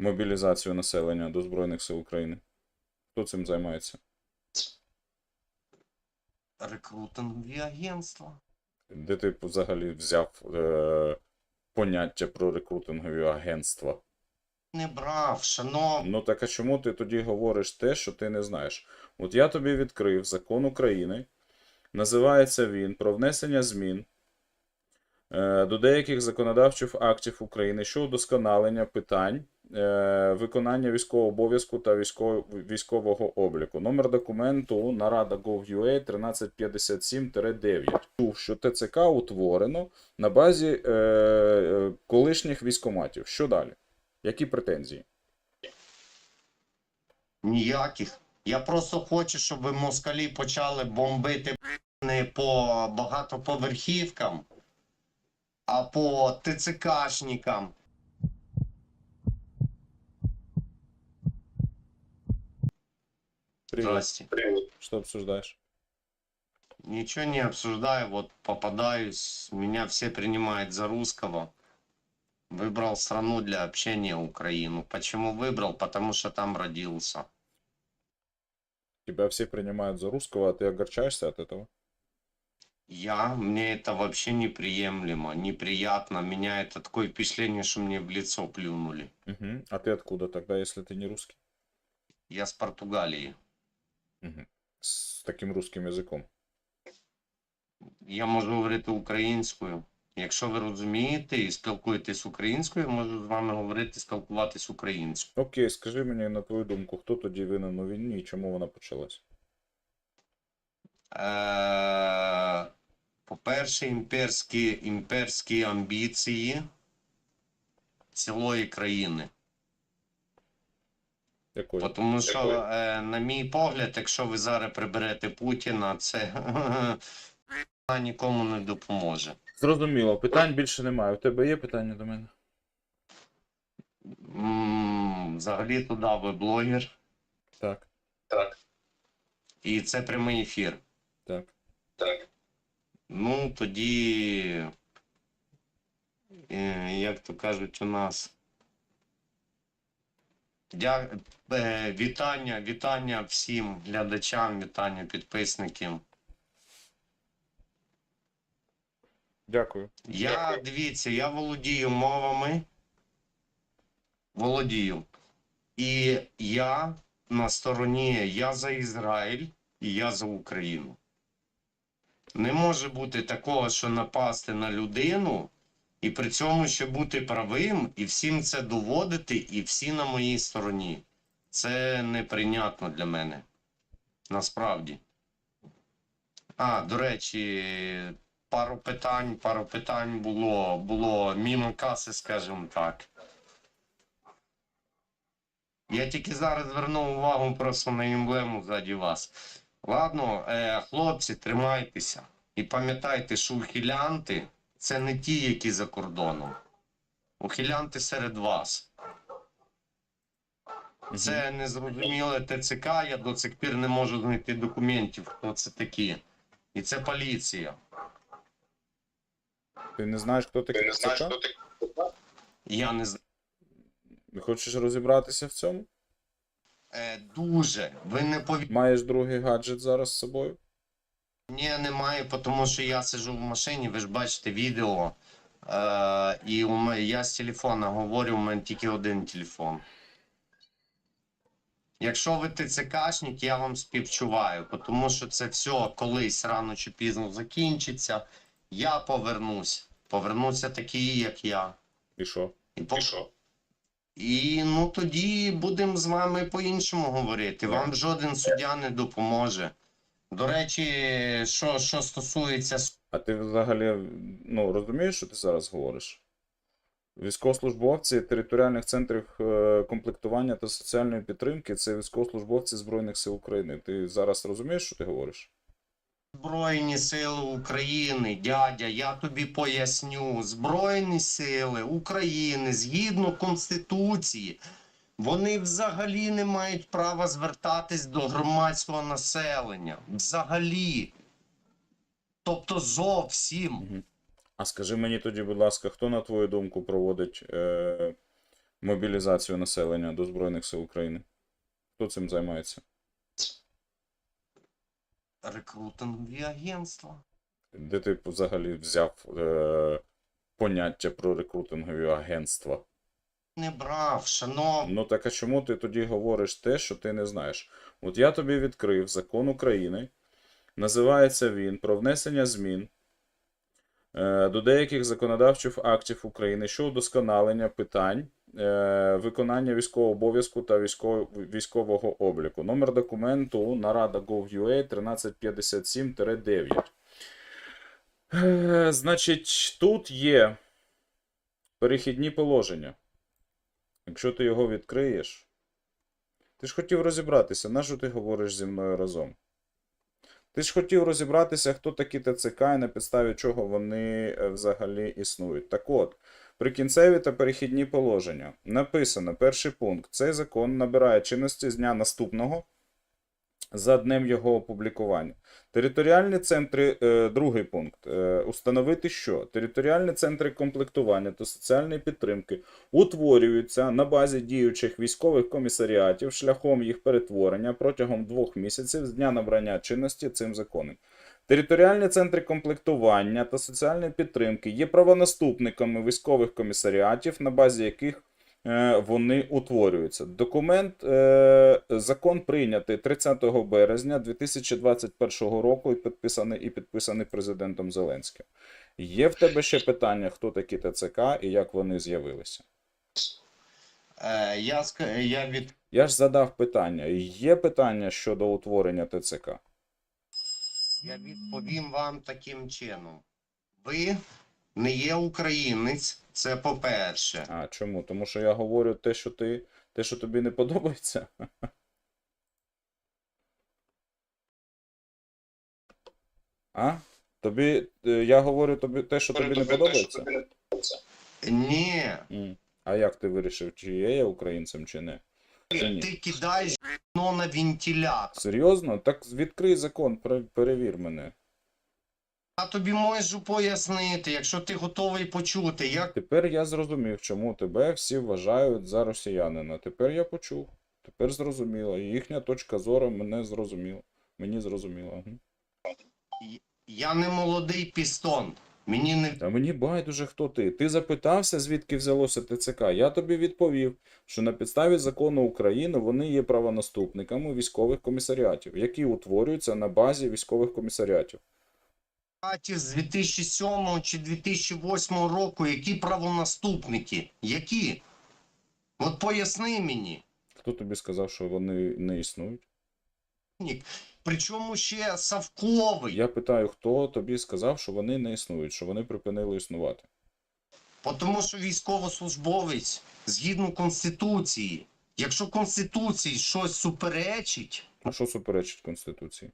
мобілізацію населення до Збройних сил України? Хто цим займається? Рекрутингові агентства. Де ти взагалі взяв е, поняття про рекрутингові агентства? Не брав, шановний. Ну так а чому ти тоді говориш те, що ти не знаєш? От я тобі відкрив закон України. Називається він про внесення змін е, до деяких законодавчих актів України щодо удосконалення питань виконання військового обов'язку та військового, обліку. Номер документу нарада.gov.ua 1357-9. Чув, що ТЦК утворено на базі е, е, колишніх військоматів. Що далі? Які претензії? Ніяких. Я просто хочу, щоб москалі почали бомбити по багатоповерхівкам, а по ТЦКшникам. Привет. Здрасте. Что обсуждаешь? Ничего не обсуждаю, вот попадаюсь, меня все принимают за русского. Выбрал страну для общения Украину. Почему выбрал? Потому что там родился. Тебя все принимают за русского, а ты огорчаешься от этого? Я, мне это вообще неприемлемо, неприятно. Меня это такое впечатление, что мне в лицо плюнули. Угу. А ты откуда тогда, если ты не русский? Я с Португалии. Угу. С таким русским языком. Я можу говорити українською. Якщо ви розумієте і спілкуєтесь українською, я можу з вами говорити, спілкуватись українською. Окей, скажи мені на твою думку, хто тоді винен у війні і чому вона почалась? Е, По-перше, імперські, імперські амбіції цілої країни. Якої? Тому що, е, на мій погляд, якщо ви зараз приберете Путіна, це нікому не допоможе. Зрозуміло, питань більше немає. У тебе є питання до мене? Взагалі туди ви блогер, Так, Так. і це прямий ефір. так. Ну, тоді, е, як то кажуть у нас. Дя... е, Вітання, вітання всім глядачам, вітання підписникам. Дякую. Я дивіться, я володію мовами. Володію. І я на стороні, я за Ізраїль і я за Україну. Не може бути такого, що напасти на людину, і при цьому ще бути правим, і всім це доводити, і всі на моїй стороні. Це неприйнятно для мене. Насправді. А, до речі, пару питань, пару питань було, було мімо каси, скажімо так. Я тільки зараз звернув увагу просто на емблему ззаді вас. Ладно, е, хлопці, тримайтеся. І пам'ятайте, що ухилянти це не ті, які за кордоном. Ухилянти серед вас. Це незрозуміле ТЦК, я до цих пір не можу знайти документів, хто це такі. І це поліція. Ти не знаєш, хто такий ТЦК? Я не знаю. Хочеш розібратися в цьому? Е, дуже. Ви не повірите. Маєш другий гаджет зараз з собою? Ні, немає, тому що я сиджу в машині, ви ж бачите відео. Е, і у мене, я з телефона говорю, у мене тільки один телефон. Якщо ви ТЦКшник, я вам співчуваю, тому що це все колись рано чи пізно закінчиться. Я повернусь. Повернуться такі, як я. І що? І, по... і ну тоді будемо з вами по-іншому говорити. Вам жоден суддя не допоможе. До речі, що, що стосується А ти взагалі ну, розумієш, що ти зараз говориш? Військовослужбовці територіальних центрів е, комплектування та соціальної підтримки це військовослужбовці Збройних сил України. Ти зараз розумієш, що ти говориш? Збройні Сили України, дядя, я тобі поясню. Збройні Сили України згідно Конституції, вони взагалі не мають права звертатись до громадського населення. Взагалі. Тобто зовсім. А скажи мені тоді, будь ласка, хто, на твою думку, проводить е, мобілізацію населення до Збройних сил України? Хто цим займається? Рекрутингові агентства. Де ти взагалі взяв е, поняття про рекрутингові агентства? Не брав, шановний. Ну так а чому ти тоді говориш те, що ти не знаєш? От я тобі відкрив закон України. Називається він про внесення змін е, до деяких законодавчих актів України щодо удосконалення питань е, виконання військового обов'язку та військового, військового обліку. Номер документу нарада.gov.ua 1357-9. Е, Значить, тут є перехідні положення. Якщо ти його відкриєш. Ти ж хотів розібратися, на що ти говориш зі мною разом? Ти ж хотів розібратися, хто такі ТЦК і на підставі чого вони е, взагалі існують. Так от, прикінцеві та перехідні положення. Написано, перший пункт. Цей закон набирає чинності з дня наступного за днем його опублікування. Територіальні центри, е, другий пункт. Е, установити, що територіальні центри комплектування та соціальної підтримки утворюються на базі діючих військових комісаріатів шляхом їх перетворення протягом двох місяців з дня набрання чинності цим законом. Територіальні центри комплектування та соціальної підтримки є правонаступниками військових комісаріатів, на базі яких вони утворюються. Документ, е, закон прийнятий 30 березня 2021 року і підписаний, і підписаний президентом Зеленським. Є в тебе ще питання, хто такі ТЦК і як вони з'явилися? Е, я, я від Я ж задав питання. Є питання щодо утворення ТЦК? Я відповім вам таким чином. Ви не є українець, це по-перше. А чому? Тому що я говорю те, що ти, те, що тобі не подобається. А? Тобі, е, я говорю тобі те, що тобі не подобається? Ні, А як ти вирішив, чи є я українцем, чи не? Чи ти кидаєш на вентилятор. Серйозно? Так відкрий закон, пере- перевір мене. Я тобі можу пояснити, якщо ти готовий почути, як Тепер я зрозумів, чому тебе всі вважають за росіянина. Тепер я почув. Тепер зрозуміло. І їхня точка зору мене зрозуміла. Мені зрозуміло. Я не молодий пістон. Мені не Та мені байдуже, хто ти. Ти запитався, звідки взялося ТЦК. Я тобі відповів, що на підставі закону України вони є правонаступниками військових комісаріатів, які утворюються на базі військових комісаріатів. З 2007 чи 2008 року, які правонаступники? Які? От поясни мені. Хто тобі сказав, що вони не існують? Причому ще Савковий. Я питаю, хто тобі сказав, що вони не існують, що вони припинили існувати. Тому що військовослужбовець згідно Конституції, якщо Конституції щось суперечить, А що суперечить Конституції?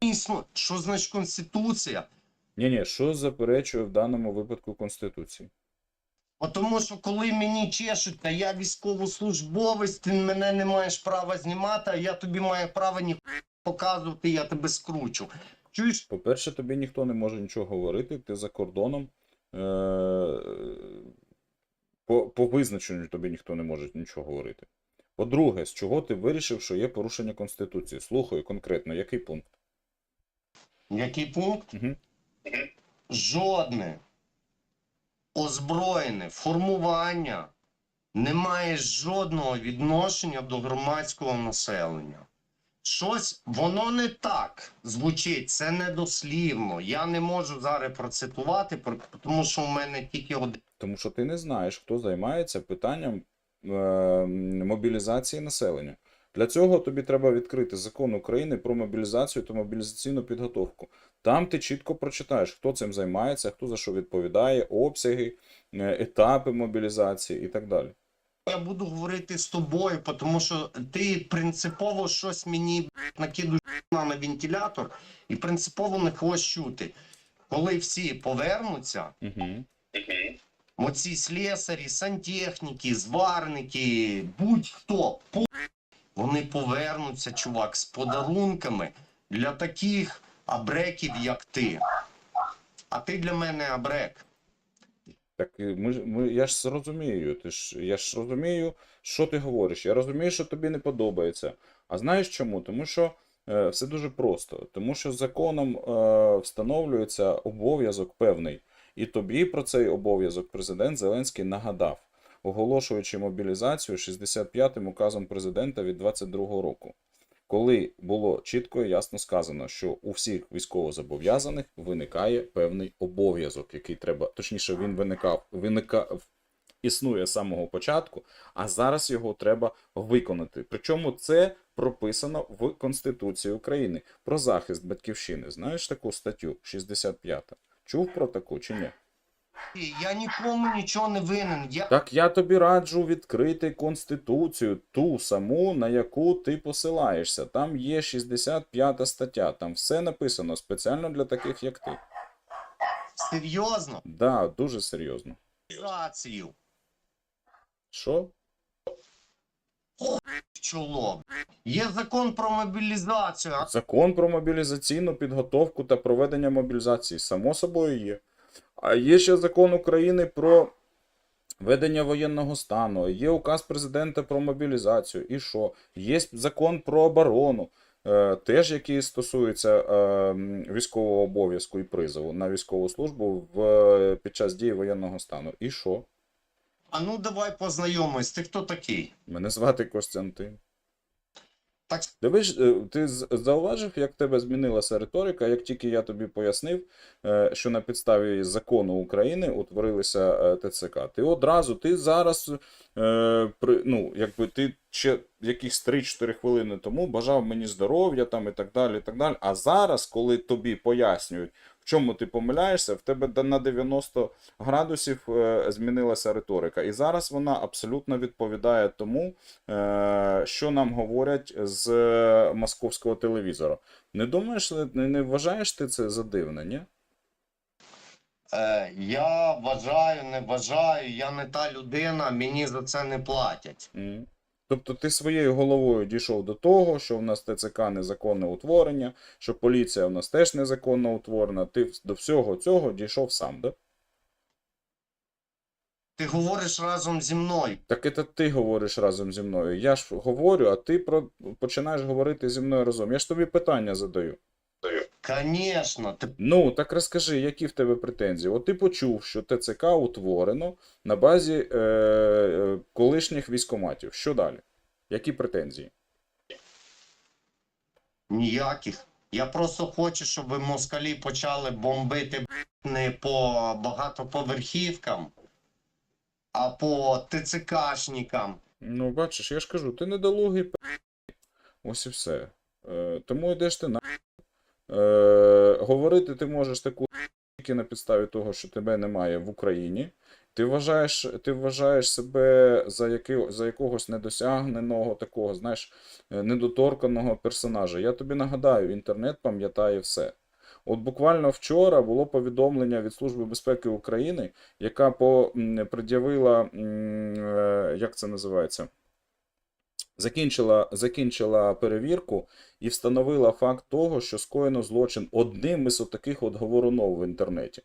Існо, що значить Конституція? Ні, ні, що заперечує в даному випадку Конституції? Бо Тому що коли мені чешуть, та я військовослужбовець, ти мене не маєш права знімати, а я тобі маю право ні показувати, я тебе скручу. Чуєш? По-перше, тобі ніхто не може нічого говорити, ти за кордоном. Е- по, по визначенню тобі ніхто не може нічого говорити. По-друге, з чого ти вирішив, що є порушення Конституції? Слухаю конкретно, який пункт? Який пункт? Угу. Жодне озброєне формування не має жодного відношення до громадського населення. Щось воно не так звучить, це недослівно. Я не можу зараз процитувати, тому що у мене тільки один. Тому що ти не знаєш, хто займається питанням е- мобілізації населення. Для цього тобі треба відкрити закон України про мобілізацію та мобілізаційну підготовку. Там ти чітко прочитаєш, хто цим займається, хто за що відповідає, обсяги, е, етапи мобілізації і так далі. Я буду говорити з тобою, тому що ти принципово щось мені накидуєш на вентилятор і принципово не хочеш чути. Коли всі повернуться, Угу. Оці слесарі, сантехніки, зварники, будь-хто, вони повернуться, чувак, з подарунками для таких абреків, як ти. А ти для мене абрек. Так ми, ми, я ж розумію, ти ж, я ж розумію, що ти говориш. Я розумію, що тобі не подобається. А знаєш чому? Тому що е, все дуже просто. Тому що законом е, встановлюється обов'язок певний. І тобі про цей обов'язок президент Зеленський нагадав, оголошуючи мобілізацію 65-м указом президента від 22-го року. Коли було чітко і ясно сказано, що у всіх військовозобов'язаних виникає певний обов'язок, який треба, точніше, він виникав, виникав, існує з самого початку, а зараз його треба виконати. Причому це прописано в Конституції України про захист батьківщини. Знаєш таку статтю 65? Чув про таку чи ні? Я нікому нічого не винен. Я Так я тобі раджу відкрити Конституцію, ту саму, на яку ти посилаєшся. Там є 65 стаття, там все написано спеціально для таких, як ти. серйозно Да, дуже серйозно. мобілізацію Що? чоло. Є закон про мобілізацію, Закон про мобілізаційну підготовку та проведення мобілізації, само собою є. А є ще закон України про ведення воєнного стану, є указ президента про мобілізацію. І що? Є закон про оборону, е, теж який стосується е, військового обов'язку і призову на військову службу в, е, під час дії воєнного стану. І що? а ну давай познайомись. Ти хто такий? Мене звати Костянтин. Так Дивиш, е, ти зауважив, як тебе змінилася риторика, як тільки я тобі пояснив, е, що на підставі закону України утворилися е, ТЦК. Ти одразу, ти зараз, ну, якби ти ще якісь 3-4 хвилини тому бажав мені здоров'я там і так далі. і так далі. А зараз, коли тобі пояснюють, в чому ти помиляєшся, в тебе на 90 градусів е, змінилася риторика. І зараз вона абсолютно відповідає тому, е, що нам говорять з московського телевізора. Не думаєш, не, не вважаєш ти це за дивне, ні? е, я вважаю, не вважаю, я не та людина, мені за це не платять. М. Тобто ти своєю головою дійшов до того, що в нас ТЦК незаконне утворення, що поліція в нас теж незаконно утворена. Ти до всього цього дійшов сам, да? Ти говориш разом зі мною. Так це ти говориш разом зі мною. Я ж говорю, а ти про... починаєш говорити зі мною разом. Я ж тобі питання задаю. Звісно, ти Ну, так розкажи, які в тебе претензії? От ти почув, що ТЦК утворено на базі е, е, колишніх військоматів. Що далі? Які претензії? ніяких. Я просто хочу, щоб москалі почали бомбити не по багатоповерхівкам, а по ТЦКшникам. Ну, бачиш, я ж кажу, ти недолугий п***. Ось і все. Е, тому йдеш ти на. Е, говорити ти можеш таку тільки на підставі того, що тебе немає в Україні. Ти вважаєш, ти вважаєш себе за, яки, за якогось недосягненого такого, знаєш, е, недоторканого персонажа. Я тобі нагадаю, інтернет пам'ятає все. От буквально вчора було повідомлення від Служби безпеки України, яка по, пред'явила, е, як це називається? Закінчила, закінчила перевірку і встановила факт того, що скоєно злочин одним із отаких от говорунов в інтернеті.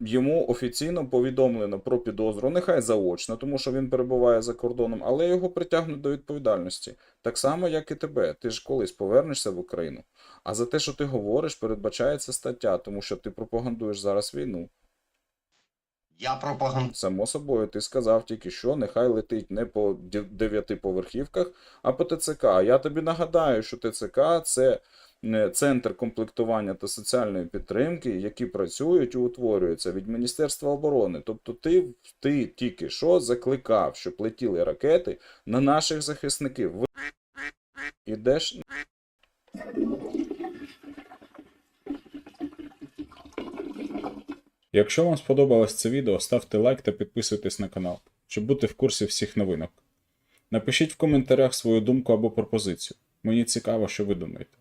Йому офіційно повідомлено про підозру, нехай заочно, тому що він перебуває за кордоном, але його притягнуть до відповідальності. Так само, як і тебе. Ти ж колись повернешся в Україну. А за те, що ти говориш, передбачається стаття, тому що ти пропагандуєш зараз війну. Я пропагандую. Само собою, ти сказав тільки що, нехай летить не по дев- дев'ятиповерхівках, а по ТЦК. Я тобі нагадаю, що ТЦК це е, центр комплектування та соціальної підтримки, які працюють і утворюються від Міністерства оборони. Тобто ти, ти тільки що закликав, щоб летіли ракети на наших захисників. Ідеш Якщо вам сподобалось це відео, ставте лайк та підписуйтесь на канал, щоб бути в курсі всіх новинок. Напишіть в коментарях свою думку або пропозицію. Мені цікаво, що ви думаєте.